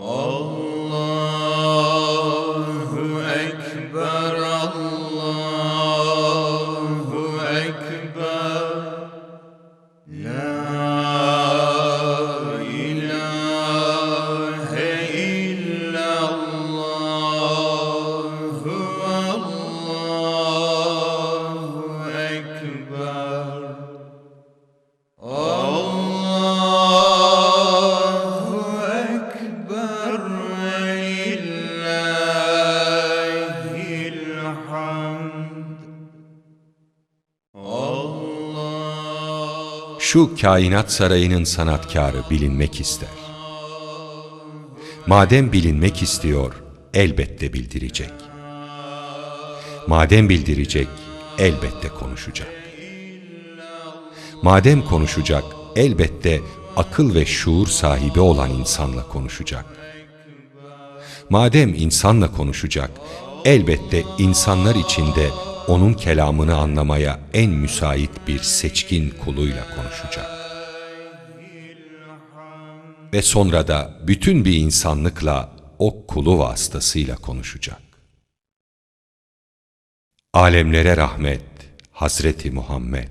Allah Şu kainat sarayının sanatkarı bilinmek ister. Madem bilinmek istiyor, elbette bildirecek. Madem bildirecek, elbette konuşacak. Madem konuşacak, elbette akıl ve şuur sahibi olan insanla konuşacak. Madem insanla konuşacak, elbette insanlar içinde onun kelamını anlamaya en müsait bir seçkin kuluyla konuşacak. Ve sonra da bütün bir insanlıkla o kulu vasıtasıyla konuşacak. Alemlere rahmet Hazreti Muhammed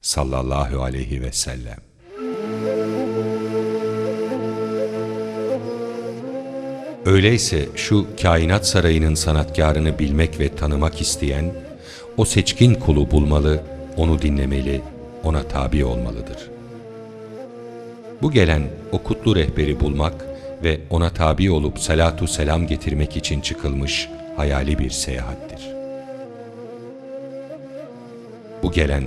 sallallahu aleyhi ve sellem. Öyleyse şu kainat sarayının sanatkarını bilmek ve tanımak isteyen, o seçkin kulu bulmalı, onu dinlemeli, ona tabi olmalıdır. Bu gelen o kutlu rehberi bulmak ve ona tabi olup salatu selam getirmek için çıkılmış hayali bir seyahattir. Bu gelen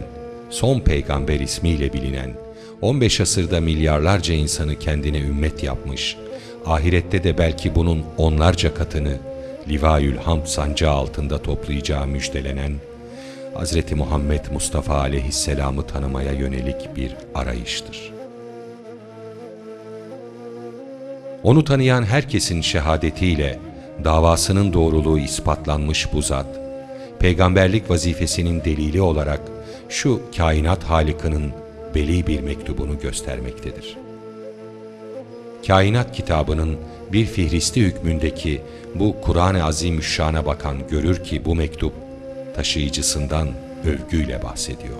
son peygamber ismiyle bilinen 15 asırda milyarlarca insanı kendine ümmet yapmış, ahirette de belki bunun onlarca katını Livayül Hamd sancağı altında toplayacağı müjdelenen Hz. Muhammed Mustafa aleyhisselamı tanımaya yönelik bir arayıştır. Onu tanıyan herkesin şehadetiyle davasının doğruluğu ispatlanmış bu zat, peygamberlik vazifesinin delili olarak şu kainat halikinin beli bir mektubunu göstermektedir. Kainat kitabının bir fihristi hükmündeki bu Kur'an-ı Azimüşşan'a bakan görür ki bu mektup taşıyıcısından övgüyle bahsediyor.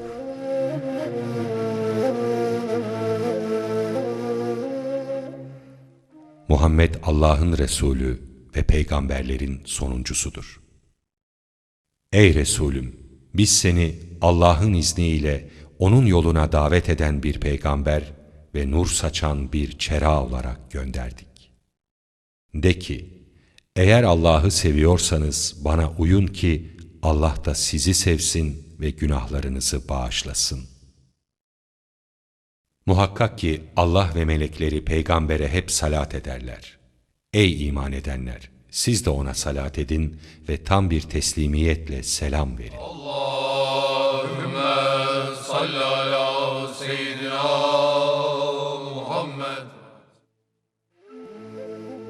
Muhammed Allah'ın Resulü ve peygamberlerin sonuncusudur. Ey Resulüm! Biz seni Allah'ın izniyle O'nun yoluna davet eden bir peygamber ve nur saçan bir çera olarak gönderdik. De ki, eğer Allah'ı seviyorsanız bana uyun ki Allah da sizi sevsin ve günahlarınızı bağışlasın. Muhakkak ki Allah ve melekleri peygambere hep salat ederler. Ey iman edenler! Siz de ona salat edin ve tam bir teslimiyetle selam verin. Allahümme salli ala seyyidina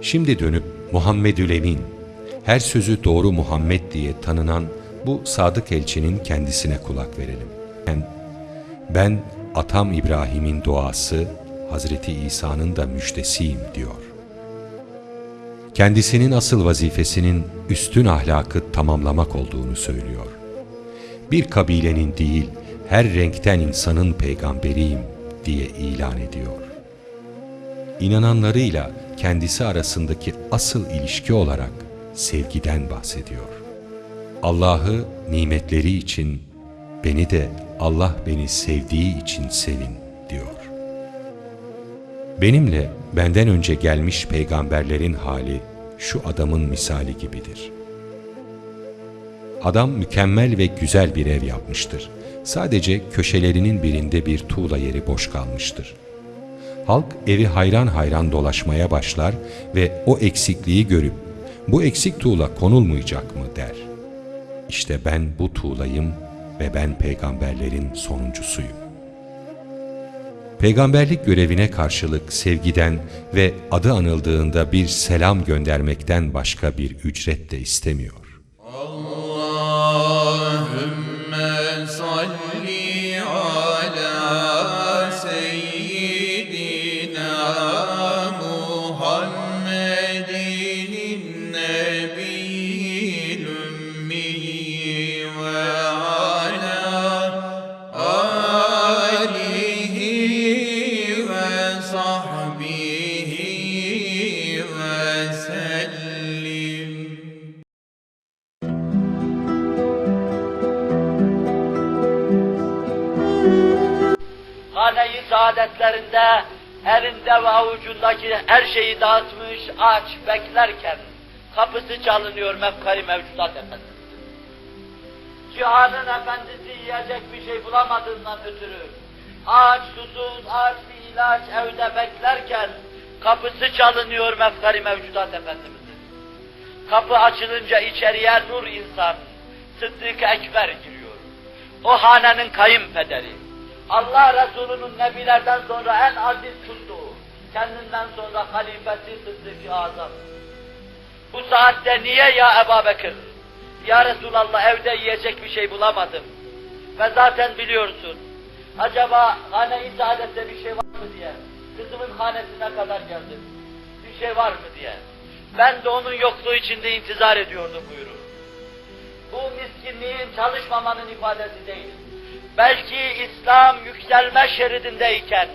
Şimdi dönüp Muhammedül Emin, her sözü doğru Muhammed diye tanınan bu sadık elçinin kendisine kulak verelim. Ben, ben atam İbrahim'in duası, Hazreti İsa'nın da müjdesiyim diyor. Kendisinin asıl vazifesinin üstün ahlakı tamamlamak olduğunu söylüyor. Bir kabilenin değil, her renkten insanın peygamberiyim diye ilan ediyor inananlarıyla kendisi arasındaki asıl ilişki olarak sevgiden bahsediyor. Allah'ı nimetleri için, beni de Allah beni sevdiği için sevin diyor. Benimle benden önce gelmiş peygamberlerin hali şu adamın misali gibidir. Adam mükemmel ve güzel bir ev yapmıştır. Sadece köşelerinin birinde bir tuğla yeri boş kalmıştır. Halk evi hayran hayran dolaşmaya başlar ve o eksikliği görüp bu eksik tuğla konulmayacak mı der. İşte ben bu tuğlayım ve ben peygamberlerin sonuncusuyum. Peygamberlik görevine karşılık sevgiden ve adı anıldığında bir selam göndermekten başka bir ücret de istemiyor. Saadetlerinde elinde ve avucundaki her şeyi dağıtmış, aç, beklerken kapısı çalınıyor mefkari mevcudat efendisi. Cihanın efendisi yiyecek bir şey bulamadığından ötürü aç, susuz, aç bir ilaç evde beklerken kapısı çalınıyor mefkari mevcudat efendimizin. Kapı açılınca içeriye nur insan, Sıddık Ekber giriyor. O hanenin kayınpederi. Allah Resulü'nün nebilerden sonra en aziz tuttuğu, kendinden sonra halifesi Sıddık-ı Azam. Bu saatte niye ya Ebu Bekir? Ya Resulallah evde yiyecek bir şey bulamadım. Ve zaten biliyorsun. Acaba hane-i saadette bir şey var mı diye. Kızımın hanesine kadar geldim. Bir şey var mı diye. Ben de onun yokluğu içinde intizar ediyordum buyurur. Bu miskinliğin çalışmamanın ifadesi değil. Belki İslam yükselme şeridindeyken,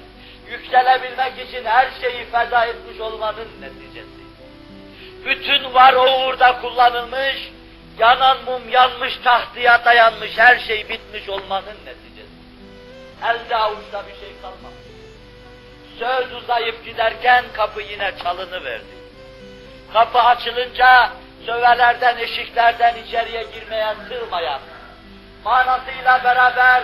yükselebilmek için her şeyi feda etmiş olmanın neticesi. Bütün var o uğurda kullanılmış, yanan mum yanmış tahtıya dayanmış, her şey bitmiş olmanın neticesi. Elde avuçta bir şey kalmamış. Söz uzayıp giderken kapı yine çalınıverdi. Kapı açılınca sövelerden, eşiklerden içeriye girmeye sığmayan, manasıyla beraber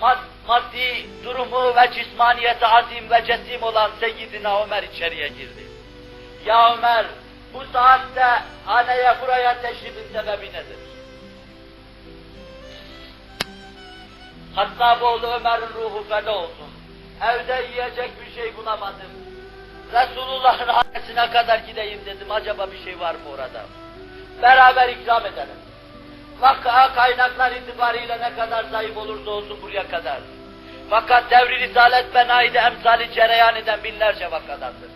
mad- maddi durumu ve cismaniyeti azim ve cesim olan Seyyidina Ömer içeriye girdi. Ya Ömer, bu saatte haneye buraya teşrifin sebebi nedir? Hattaboğlu Ömer'in ruhu feda olsun. Evde yiyecek bir şey bulamadım. Resulullah'ın hanesine kadar gideyim dedim. Acaba bir şey var mı orada? Beraber ikram edelim. Vakıa kaynaklar itibariyle ne kadar zayıf olursa olsun buraya kadar. Fakat devri risalet benayide emsali cereyan eden binlerce vakadandır.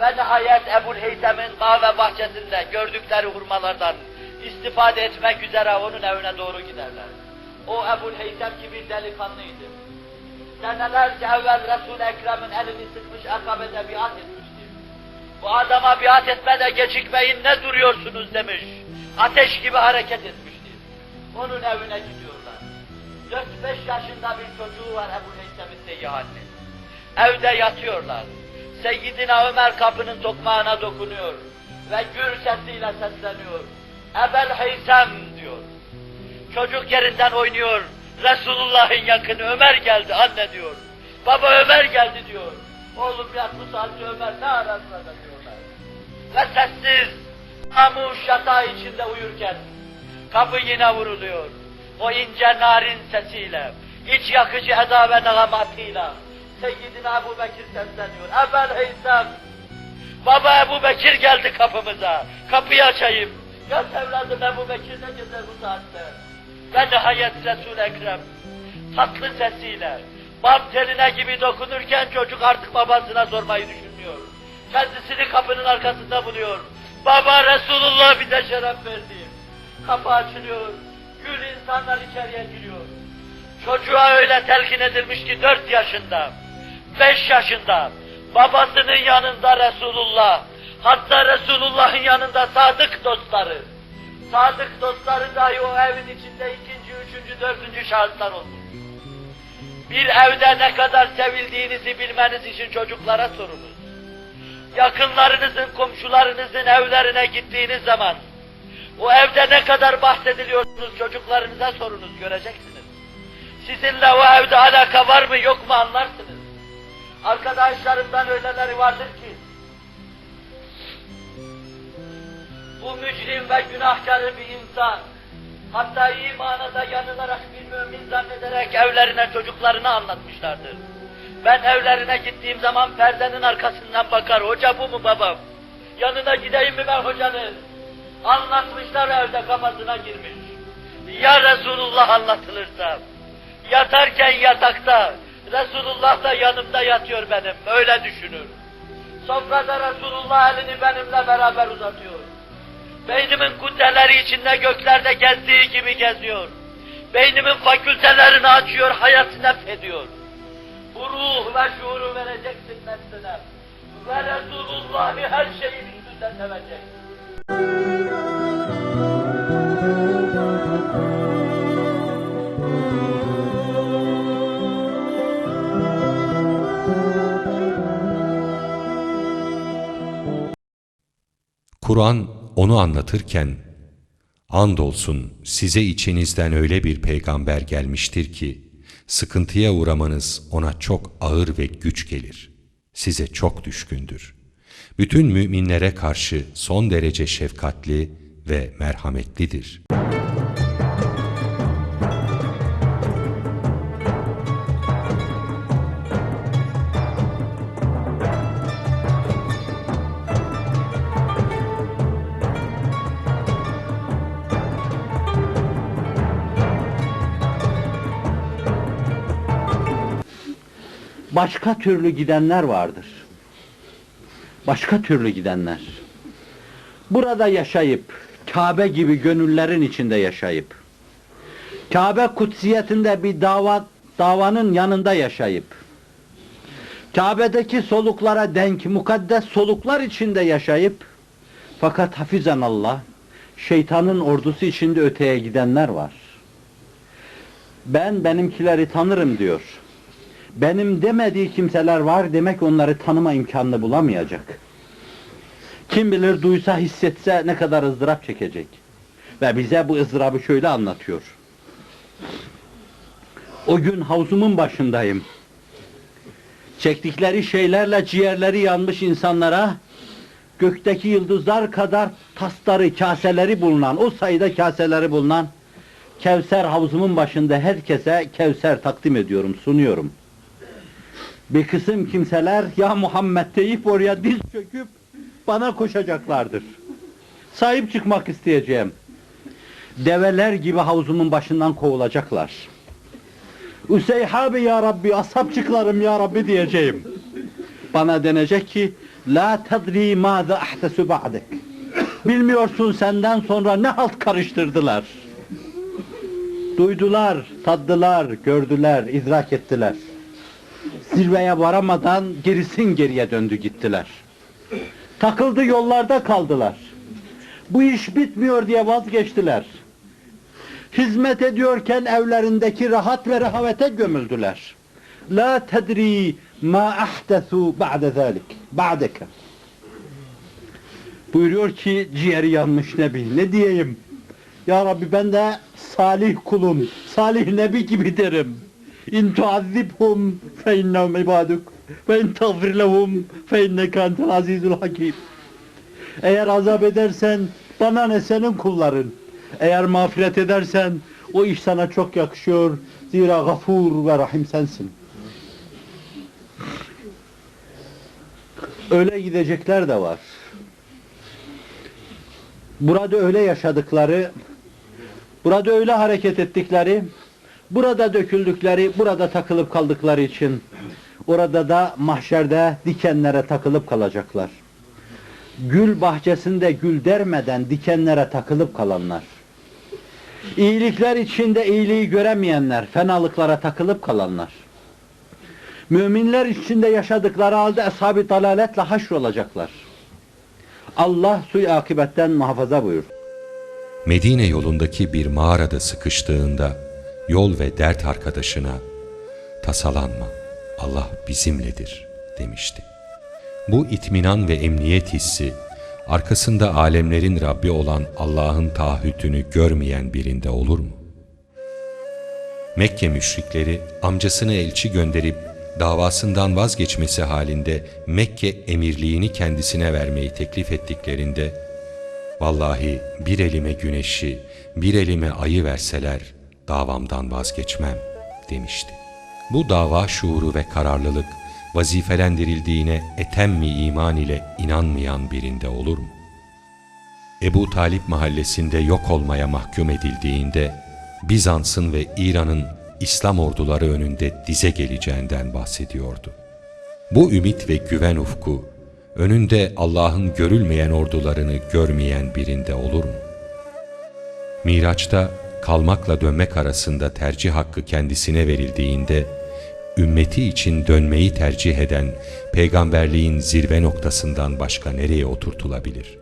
Ve nihayet Ebul Heytem'in bağ ve bahçesinde gördükleri hurmalardan istifade etmek üzere onun evine doğru giderler. O Ebul Heytem gibi delikanlıydı. Senelerce evvel Resul-i Ekrem'in elini sıkmış akabede biat etmiştir. Bu adama biat etmede gecikmeyin ne duruyorsunuz demiş. Ateş gibi hareket etmiştir. Onun evine gidiyorlar. 4-5 yaşında bir çocuğu var Ebu Heysem'in seyyihanli. Evde yatıyorlar. Seyyidina Ömer kapının tokmağına dokunuyor ve gür sesiyle sesleniyor. Ebel Heysem diyor. Çocuk yerinden oynuyor. Resulullah'ın yakını Ömer geldi anne diyor. Baba Ömer geldi diyor. Oğlum yat bu saatte Ömer ne arar burada diyorlar. Ve sessiz, namuş yatağı içinde uyurken kapı yine vuruluyor. O ince narin sesiyle, iç yakıcı eda ve nagamatıyla Seyyidina Ebu Bekir sesleniyor. Ebel Heysem, Baba Ebu Bekir geldi kapımıza. Kapıyı açayım. Ya evladım Ebu Bekir ne gezer bu saatte? Ve nihayet Resul-i Ekrem tatlı sesiyle bam teline gibi dokunurken çocuk artık babasına sormayı düşünmüyor. Kendisini kapının arkasında buluyor. Baba Resulullah bize şeref verdi. Kapı açılıyor. Gül insanlar içeriye giriyor. Çocuğa öyle telkin edilmiş ki dört yaşında, beş yaşında, babasının yanında Resulullah, hatta Resulullah'ın yanında sadık dostları, sadık dostları dahi o evin içinde ikinci, üçüncü, dördüncü şahıslar olmuş. Bir evde ne kadar sevildiğinizi bilmeniz için çocuklara sorunuz. Yakınlarınızın, komşularınızın evlerine gittiğiniz zaman, o evde ne kadar bahsediliyorsunuz çocuklarınıza sorunuz, göreceksiniz. Sizinle o evde alaka var mı yok mu anlarsınız. Arkadaşlarımdan öyleleri vardır ki, bu mücrim ve günahkarı bir insan, hatta iyi manada yanılarak bir mümin zannederek evlerine çocuklarını anlatmışlardır. Ben evlerine gittiğim zaman perdenin arkasından bakar, hoca bu mu babam? Yanına gideyim mi ben hocanın? Anlatmışlar evde kafasına girmiş. Ya Resulullah anlatılırsa, yatarken yatakta, Resulullah da yanımda yatıyor benim, öyle düşünür. Sofrada Resulullah elini benimle beraber uzatıyor. Beynimin kuddeleri içinde göklerde gezdiği gibi geziyor. Beynimin fakültelerini açıyor, hayatı nefediyor bu ruh ve şuuru vereceksin nefsine. Ve Resulullah'ı her şeyin üstünden seveceksin. Kur'an onu anlatırken, andolsun size içinizden öyle bir peygamber gelmiştir ki, sıkıntıya uğramanız ona çok ağır ve güç gelir. Size çok düşkündür. Bütün müminlere karşı son derece şefkatli ve merhametlidir. Başka türlü gidenler vardır. Başka türlü gidenler. Burada yaşayıp, Kabe gibi gönüllerin içinde yaşayıp, Kabe kutsiyetinde bir dava, davanın yanında yaşayıp, Kabe'deki soluklara denk mukaddes soluklar içinde yaşayıp, fakat hafizan Allah, şeytanın ordusu içinde öteye gidenler var. Ben benimkileri tanırım diyor benim demediği kimseler var demek onları tanıma imkanını bulamayacak. Kim bilir duysa hissetse ne kadar ızdırap çekecek. Ve bize bu ızdırabı şöyle anlatıyor. O gün havzumun başındayım. Çektikleri şeylerle ciğerleri yanmış insanlara gökteki yıldızlar kadar tasları, kaseleri bulunan, o sayıda kaseleri bulunan Kevser havzumun başında herkese Kevser takdim ediyorum, sunuyorum. Bir kısım kimseler ya Muhammed deyip oraya diz çöküp bana koşacaklardır. Sahip çıkmak isteyeceğim. Develer gibi havuzumun başından kovulacaklar. Üseyhabi ya Rabbi, asapçıklarım ya Rabbi diyeceğim. Bana denecek ki, La tedri mâze ahdesu ba'dek. Bilmiyorsun senden sonra ne halt karıştırdılar. Duydular, taddılar, gördüler, idrak ettiler zirveye varamadan gerisin geriye döndü gittiler. Takıldı yollarda kaldılar. Bu iş bitmiyor diye vazgeçtiler. Hizmet ediyorken evlerindeki rahat ve rehavete gömüldüler. La tedri ma ahdesu ba'de zalik. Ba'deke. Buyuruyor ki ciğeri yanmış Nebi. Ne diyeyim? Ya Rabbi ben de salih kulum, salih Nebi gibi derim. İn tuazzibhum fe innehum ibaduk ve in tagfir lehum fe inneke entel azizul hakim. Eğer azap edersen bana ne senin kulların. Eğer mağfiret edersen o iş sana çok yakışıyor. Zira gafur ve rahim sensin. Öyle gidecekler de var. Burada öyle yaşadıkları, burada öyle hareket ettikleri, burada döküldükleri, burada takılıp kaldıkları için orada da mahşerde dikenlere takılıp kalacaklar. Gül bahçesinde gül dermeden dikenlere takılıp kalanlar. İyilikler içinde iyiliği göremeyenler, fenalıklara takılıp kalanlar. Müminler içinde yaşadıkları halde ashab-ı dalaletle haşrolacaklar. Allah suyu akibetten muhafaza buyur. Medine yolundaki bir mağarada sıkıştığında yol ve dert arkadaşına tasalanma Allah bizimledir demişti. Bu itminan ve emniyet hissi arkasında alemlerin Rabbi olan Allah'ın taahhütünü görmeyen birinde olur mu? Mekke müşrikleri amcasını elçi gönderip davasından vazgeçmesi halinde Mekke emirliğini kendisine vermeyi teklif ettiklerinde Vallahi bir elime güneşi, bir elime ayı verseler davamdan vazgeçmem demişti. Bu dava şuuru ve kararlılık vazifelendirildiğine etemmi iman ile inanmayan birinde olur mu? Ebu Talip mahallesinde yok olmaya mahkum edildiğinde Bizans'ın ve İran'ın İslam orduları önünde dize geleceğinden bahsediyordu. Bu ümit ve güven ufku önünde Allah'ın görülmeyen ordularını görmeyen birinde olur mu? Miraç'ta kalmakla dönmek arasında tercih hakkı kendisine verildiğinde, ümmeti için dönmeyi tercih eden peygamberliğin zirve noktasından başka nereye oturtulabilir?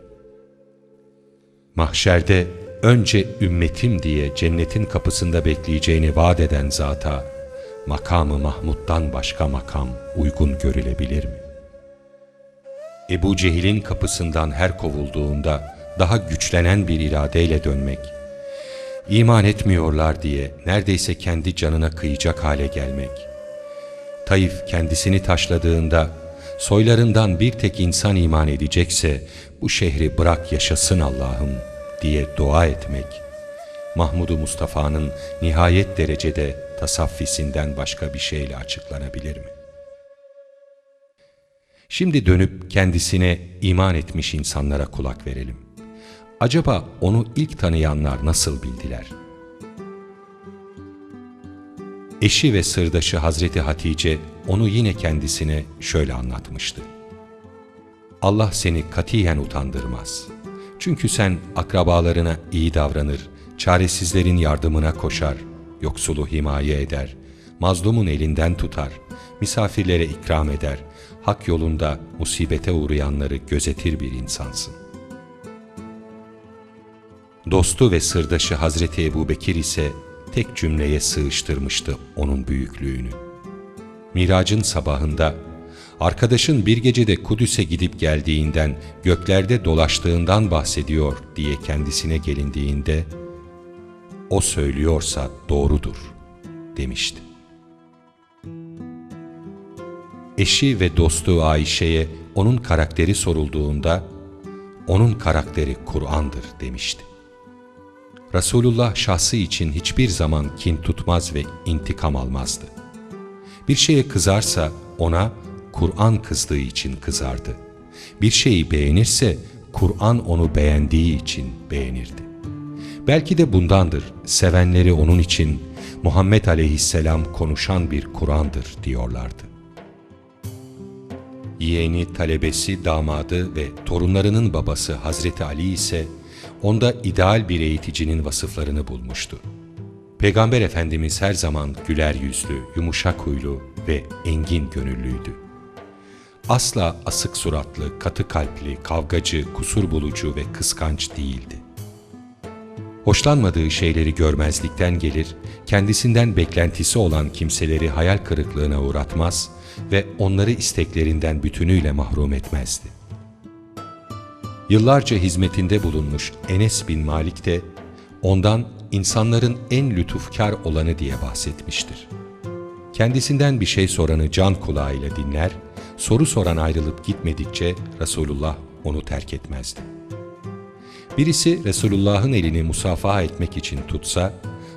Mahşerde önce ümmetim diye cennetin kapısında bekleyeceğini vaat eden zata, makamı Mahmud'dan başka makam uygun görülebilir mi? Ebu Cehil'in kapısından her kovulduğunda daha güçlenen bir iradeyle dönmek, iman etmiyorlar diye neredeyse kendi canına kıyacak hale gelmek, Taif kendisini taşladığında soylarından bir tek insan iman edecekse bu şehri bırak yaşasın Allah'ım diye dua etmek, Mahmudu Mustafa'nın nihayet derecede tasaffisinden başka bir şeyle açıklanabilir mi? Şimdi dönüp kendisine iman etmiş insanlara kulak verelim. Acaba onu ilk tanıyanlar nasıl bildiler? Eşi ve sırdaşı Hazreti Hatice onu yine kendisine şöyle anlatmıştı. Allah seni katiyen utandırmaz. Çünkü sen akrabalarına iyi davranır, çaresizlerin yardımına koşar, yoksulu himaye eder, mazlumun elinden tutar, misafirlere ikram eder, hak yolunda musibete uğrayanları gözetir bir insansın. Dostu ve sırdaşı Hazreti Ebu Bekir ise tek cümleye sığıştırmıştı onun büyüklüğünü. Miracın sabahında, arkadaşın bir gecede Kudüs'e gidip geldiğinden, göklerde dolaştığından bahsediyor diye kendisine gelindiğinde, o söylüyorsa doğrudur demişti. Eşi ve dostu Ayşe'ye onun karakteri sorulduğunda, onun karakteri Kur'an'dır demişti. Resulullah şahsı için hiçbir zaman kin tutmaz ve intikam almazdı. Bir şeye kızarsa ona Kur'an kızdığı için kızardı. Bir şeyi beğenirse Kur'an onu beğendiği için beğenirdi. Belki de bundandır sevenleri onun için Muhammed aleyhisselam konuşan bir Kur'an'dır diyorlardı. Yeğeni, talebesi, damadı ve torunlarının babası Hazreti Ali ise onda ideal bir eğiticinin vasıflarını bulmuştu. Peygamber Efendimiz her zaman güler yüzlü, yumuşak huylu ve engin gönüllüydü. Asla asık suratlı, katı kalpli, kavgacı, kusur bulucu ve kıskanç değildi. Hoşlanmadığı şeyleri görmezlikten gelir, kendisinden beklentisi olan kimseleri hayal kırıklığına uğratmaz ve onları isteklerinden bütünüyle mahrum etmezdi. Yıllarca hizmetinde bulunmuş Enes bin Malik de ondan insanların en lütufkar olanı diye bahsetmiştir. Kendisinden bir şey soranı can kulağıyla dinler, soru soran ayrılıp gitmedikçe Resulullah onu terk etmezdi. Birisi Resulullah'ın elini musafaha etmek için tutsa,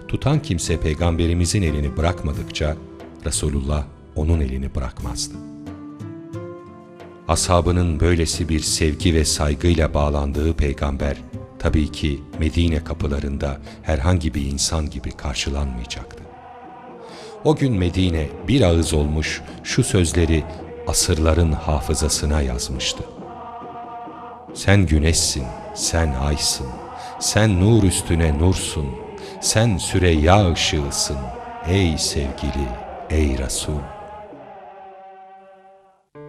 tutan kimse peygamberimizin elini bırakmadıkça Resulullah onun elini bırakmazdı. Ashabının böylesi bir sevgi ve saygıyla bağlandığı peygamber, tabii ki Medine kapılarında herhangi bir insan gibi karşılanmayacaktı. O gün Medine bir ağız olmuş şu sözleri asırların hafızasına yazmıştı. Sen güneşsin, sen aysın, sen nur üstüne nursun, sen Süreyya ışığısın, ey sevgili, ey Resul.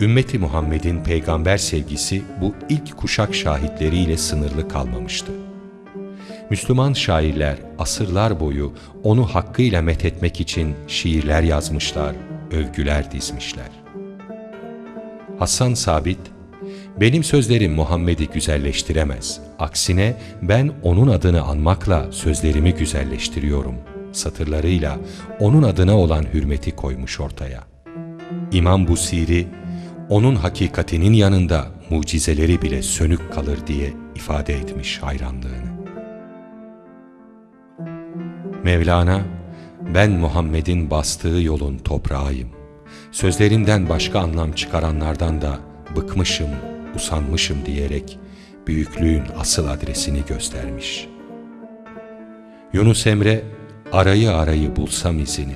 Ümmeti Muhammed'in peygamber sevgisi bu ilk kuşak şahitleriyle sınırlı kalmamıştı. Müslüman şairler asırlar boyu onu hakkıyla methetmek için şiirler yazmışlar, övgüler dizmişler. Hasan Sabit, benim sözlerim Muhammed'i güzelleştiremez. Aksine ben onun adını anmakla sözlerimi güzelleştiriyorum. Satırlarıyla onun adına olan hürmeti koymuş ortaya. İmam Busiri, onun hakikatinin yanında mucizeleri bile sönük kalır diye ifade etmiş hayranlığını. Mevlana, ben Muhammed'in bastığı yolun toprağıyım. Sözlerimden başka anlam çıkaranlardan da bıkmışım, usanmışım diyerek büyüklüğün asıl adresini göstermiş. Yunus Emre, arayı arayı bulsam izini,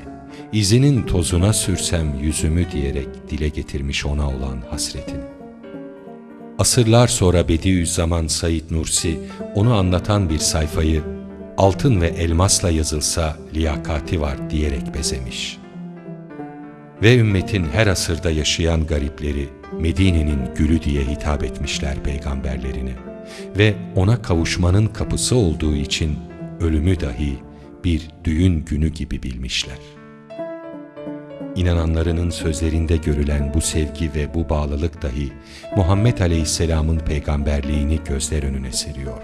izinin tozuna sürsem yüzümü diyerek dile getirmiş ona olan hasretini. Asırlar sonra Bediüzzaman Said Nursi onu anlatan bir sayfayı altın ve elmasla yazılsa liyakati var diyerek bezemiş. Ve ümmetin her asırda yaşayan garipleri Medine'nin gülü diye hitap etmişler peygamberlerine ve ona kavuşmanın kapısı olduğu için ölümü dahi bir düğün günü gibi bilmişler. İnananlarının sözlerinde görülen bu sevgi ve bu bağlılık dahi Muhammed Aleyhisselam'ın peygamberliğini gözler önüne seriyor.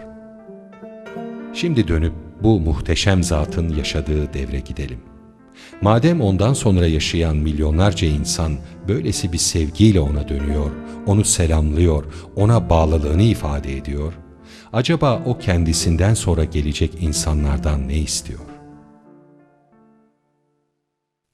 Şimdi dönüp bu muhteşem zatın yaşadığı devre gidelim. Madem ondan sonra yaşayan milyonlarca insan böylesi bir sevgiyle ona dönüyor, onu selamlıyor, ona bağlılığını ifade ediyor, acaba o kendisinden sonra gelecek insanlardan ne istiyor?